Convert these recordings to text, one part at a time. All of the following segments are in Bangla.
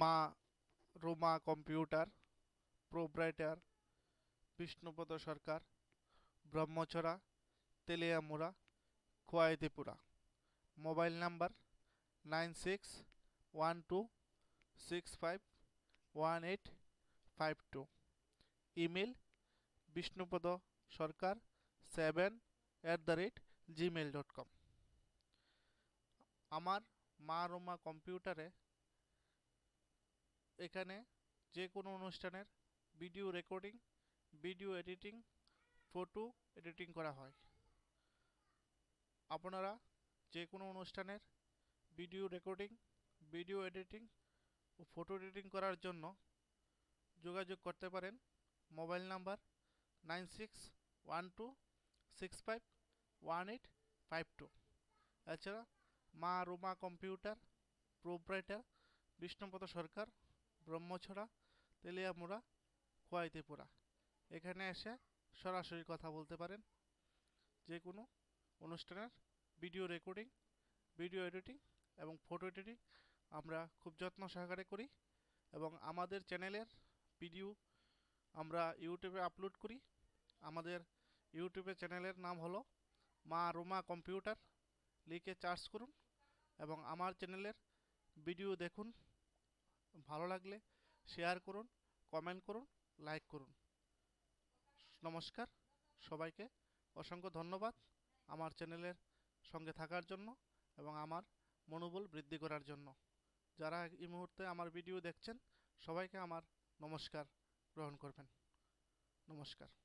Maa Roma computer proprietor Bishnupada Sarkar Brahmachhara Teliamura Khowai Tripura mobile number nine six one two six five one eight five two. Email Bishnupada Sarkar seven at the rate Gmail dot com. আমার মা রোমা কম্পিউটারে এখানে যে কোনো অনুষ্ঠানের video recording, video editing, photo editing করা হয়। আপনারা যে কোনো অনুষ্ঠানের ভিডিও রেকর্ডিং, ভিডিও এডিটিং ও ফটো এডিটিং করার জন্য যোগাযোগ করতে পারেন। Mobile number nine six one two six five one eight five two. এছাড়া মা রোমা কম্পিউটার প্রোপ্রাইটার বিষ্ণুপদ সরকার ব্রহ্মছড়া, তেলিয়ামুড়া, খোয়াইতিপুরা। এখানে এসে সরাসরি কথা বলতে পারেন। যে কোনো অনুষ্ঠানের ভিডিও রেকর্ডিং, ভিডিও এডিটিং এবং ফটো এডিটিং আমরা খুব যত্ন সহকারে করি এবং আমাদের চ্যানেলের ভিডিও আমরা ইউটিউবে আপলোড করি। আমাদের ইউটিউবে চ্যানেলের নাম হলো মা রোমা কম্পিউটার। লিখে চার্জ করুন এবং আমার চ্যানেলের ভিডিও দেখুন। ভালো লাগলে শেয়ার করুন কমেন্ট করুন লাইক করুন। নমস্কার, সবাইকে অসংখ্য ধন্যবাদ আমার চ্যানেলের সঙ্গে থাকার জন্য এবং আমার মনোবল বৃদ্ধি করার জন্য। যারা এই মুহূর্তে আমার ভিডিও দেখছেন, সবাইকে আমার নমস্কার গ্রহণ করবেন। নমস্কার।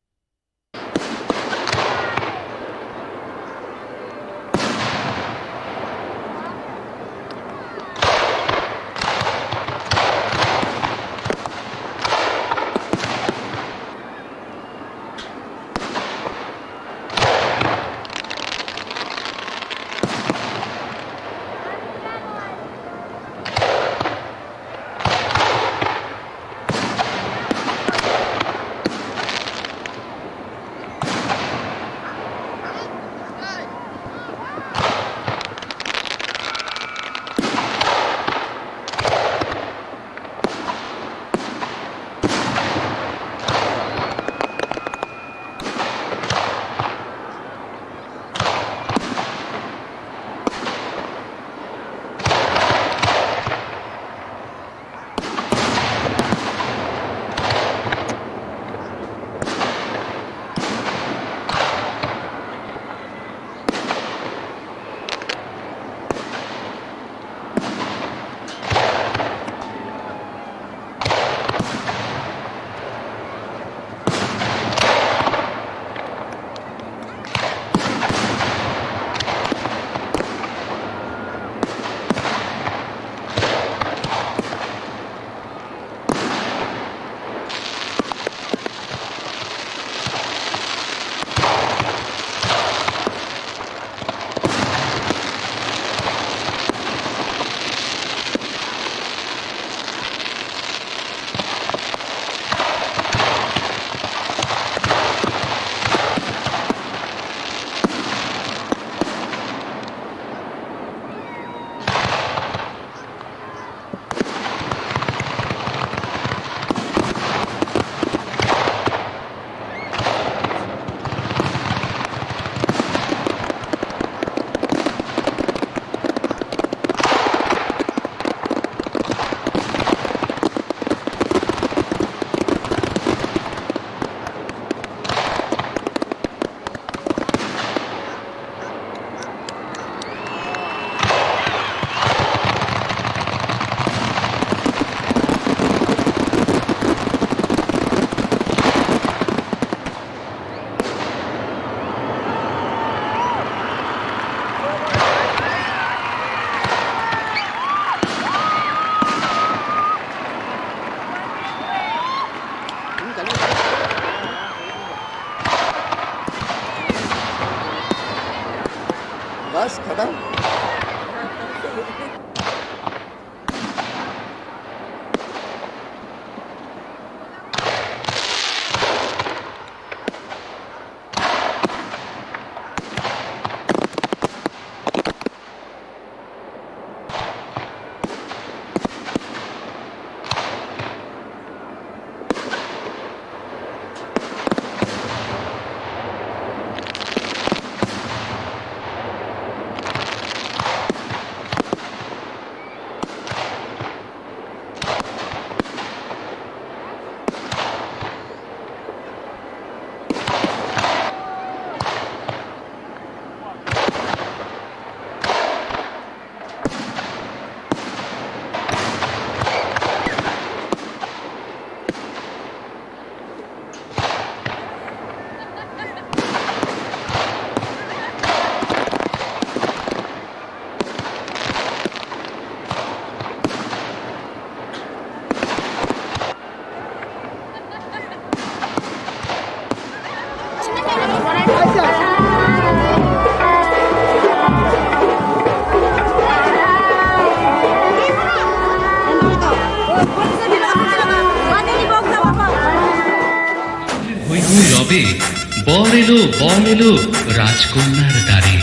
এলো রাজকন্যার দ্বারে।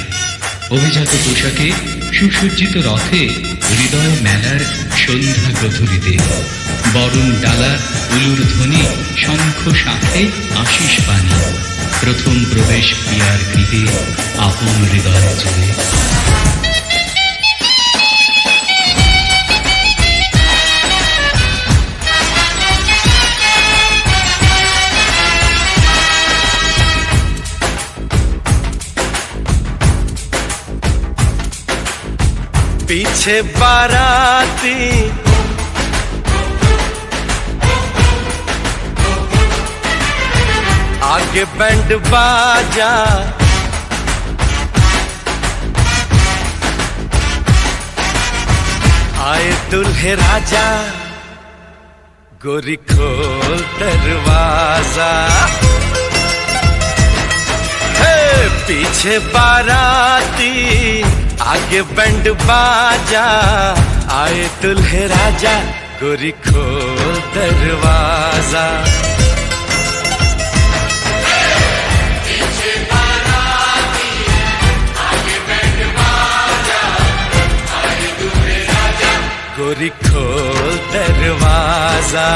অভিজাত পোশাকে সুসজ্জিত রথে হৃদয় মেলার সন্ধ্যা গধূলিতে বরণ ডালা, উলুর ধ্বনি, শঙ্খ সাথে আশিস পানি প্রথম প্রবেশ ক্রিয়ার গৃহে আপন হৃদয় জুড়ে। पीछे बाराती। आगे बैंड बाजा। आए दुल्हे राजा गोरी खोल दरवाज़ा। पीछे बाराती। आगे बैंड बाजा आए दुल्हे राजा गोरी खोल दरवाज़ा। गोरी खोल दरवाज़ा।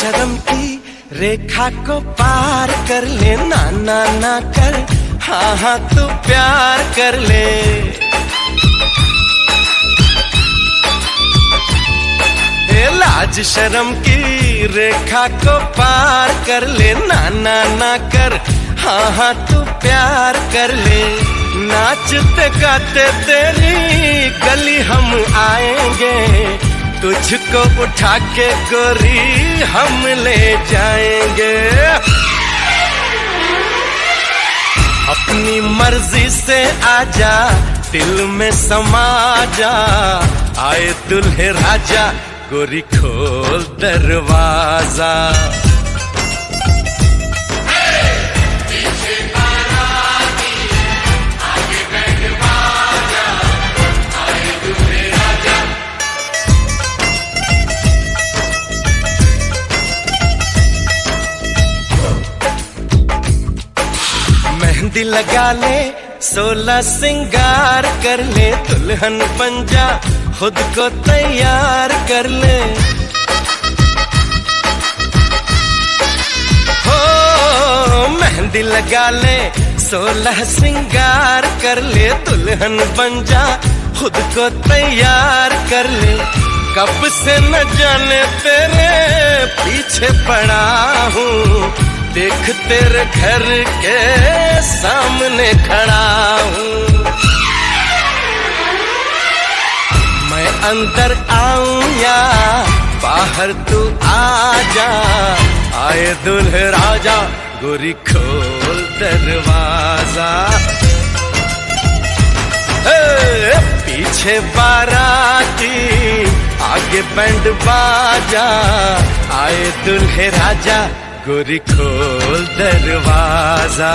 शर्म की रेखा को पार कर ले ना ना ना कर। हाँ हाँ तू प्यार कर ले। लाज शर्म की रेखा को पार कर ले ना ना ना कर। हाँ हाँ तू प्यार कर ले। नाचते गाते तेरी गली हम आएँगे। तुझको उठा के गोरी हम ले जाएँगे। अपनी मर्ज़ी से आजा, दिल में समा जा। आए दुल्हे राजा, गोरी खोल दरवाज़ा। मेहंदी लगा ले, सोलह सिंगार कर ले। दुल्हन बन जा, खुद को तैयार कर ले। हो, मेहंदी लगा ले, सोलह सिंगार कर ले। दुल्हन बन जा, खुद को तैयार कर ले। कब से न जाने तेरे पीछे पड़ा हूँ। देख तेरे घर के सामने खड़ा हूँ। मैं अंदर आऊँ या बाहर तू आ जा। आए दुल्हे राजा, गोरी खोल दरवाज़ा। पीछे बाराती, आगे बैंड बाजा। आए दुल्हे राजा गोरी खोल दरवाजा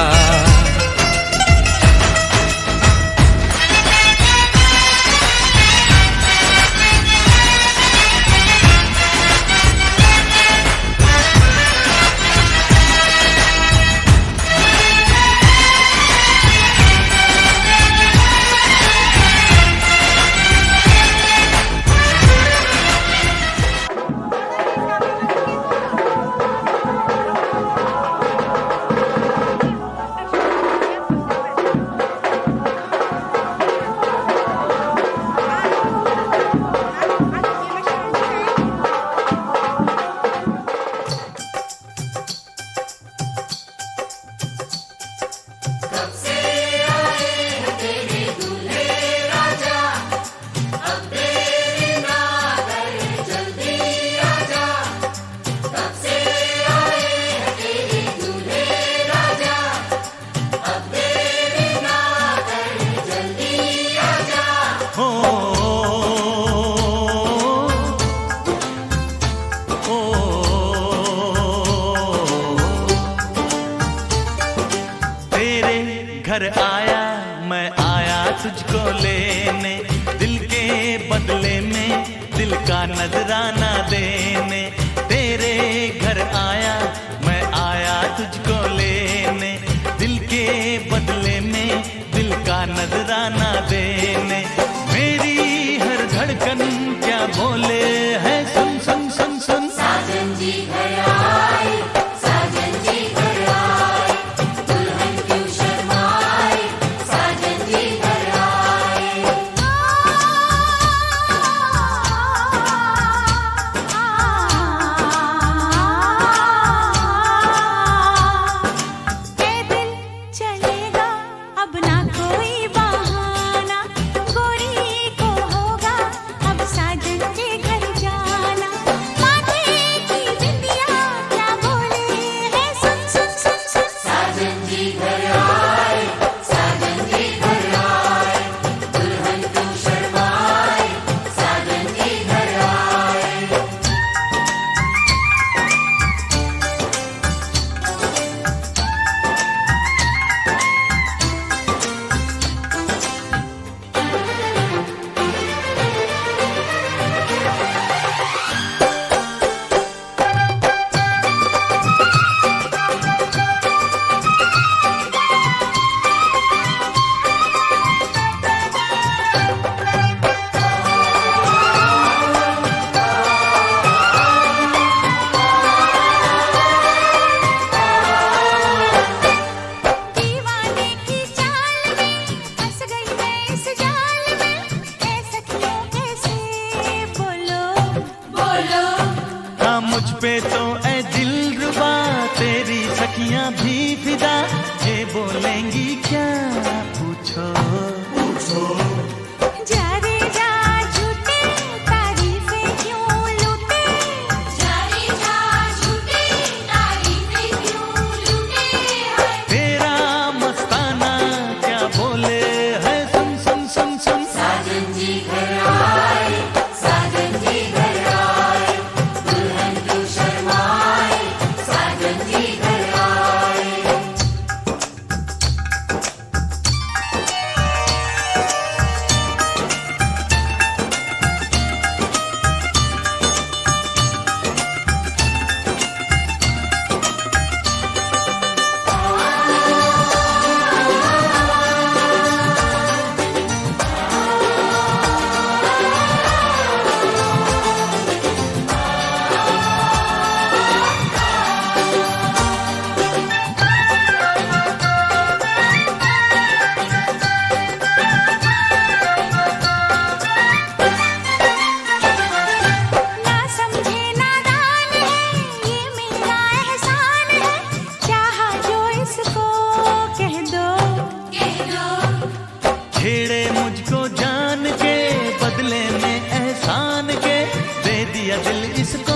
दिल इसको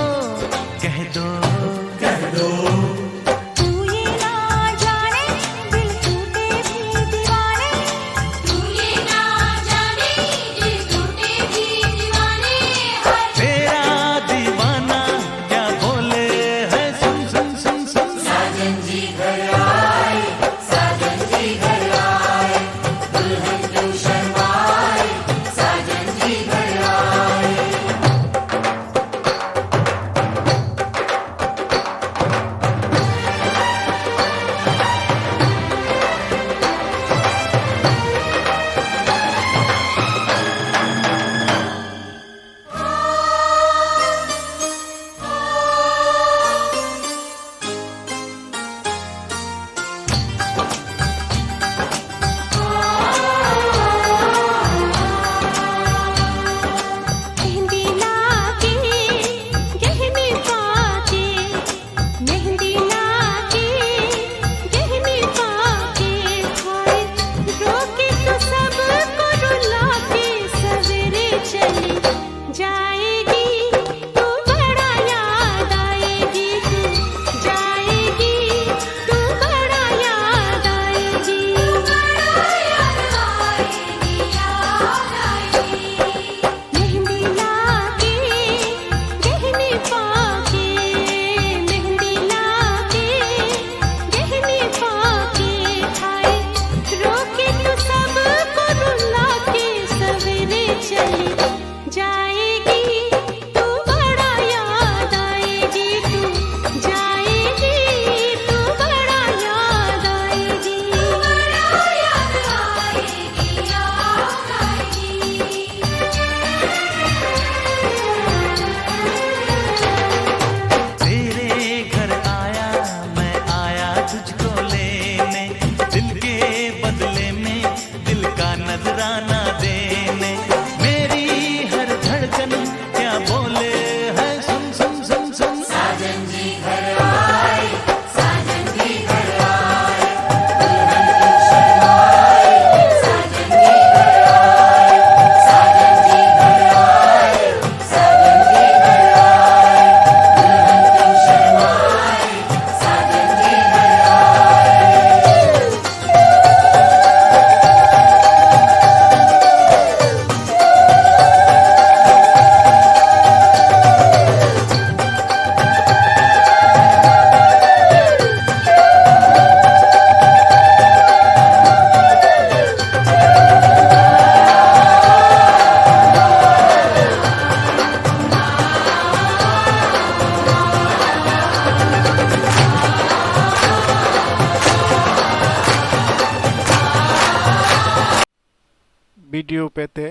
ভিডিও পেতে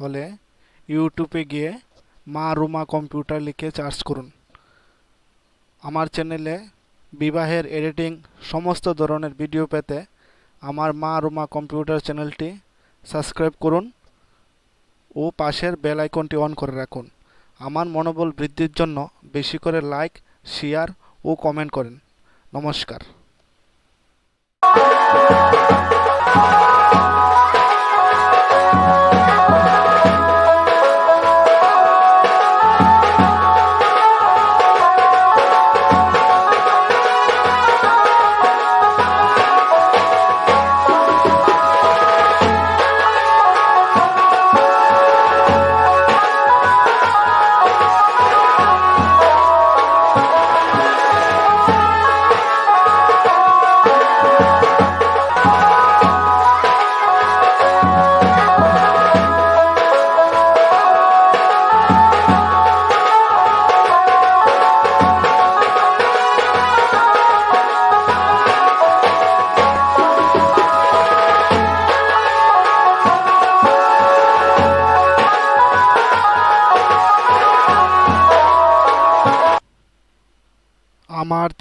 হলে ইউটিউবে গিয়ে মা রুমা কম্পিউটার লিখে সার্চ করুন। আমার চ্যানেলে বিবাহের এডিটিং সমস্ত ধরনের ভিডিও পেতে আমার মা রুমা কম্পিউটার চ্যানেলটি সাবস্ক্রাইব করুন ও পাশের বেল আইকনটি অন করে রাখুন। আমার মনোবল বৃদ্ধির জন্য বেশি করে লাইক, শেয়ার ও কমেন্ট করেন। নমস্কার।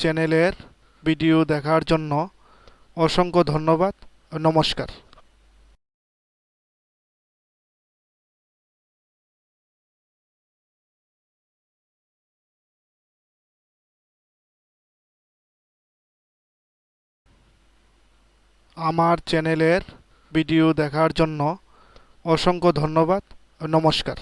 চ্যানেলের ভিডিও দেখার জন্য অসংখ্য ধন্যবাদ। নমস্কার। আমার চ্যানেলের ভিডিও দেখার জন্য অসংখ্য ধন্যবাদ। নমস্কার।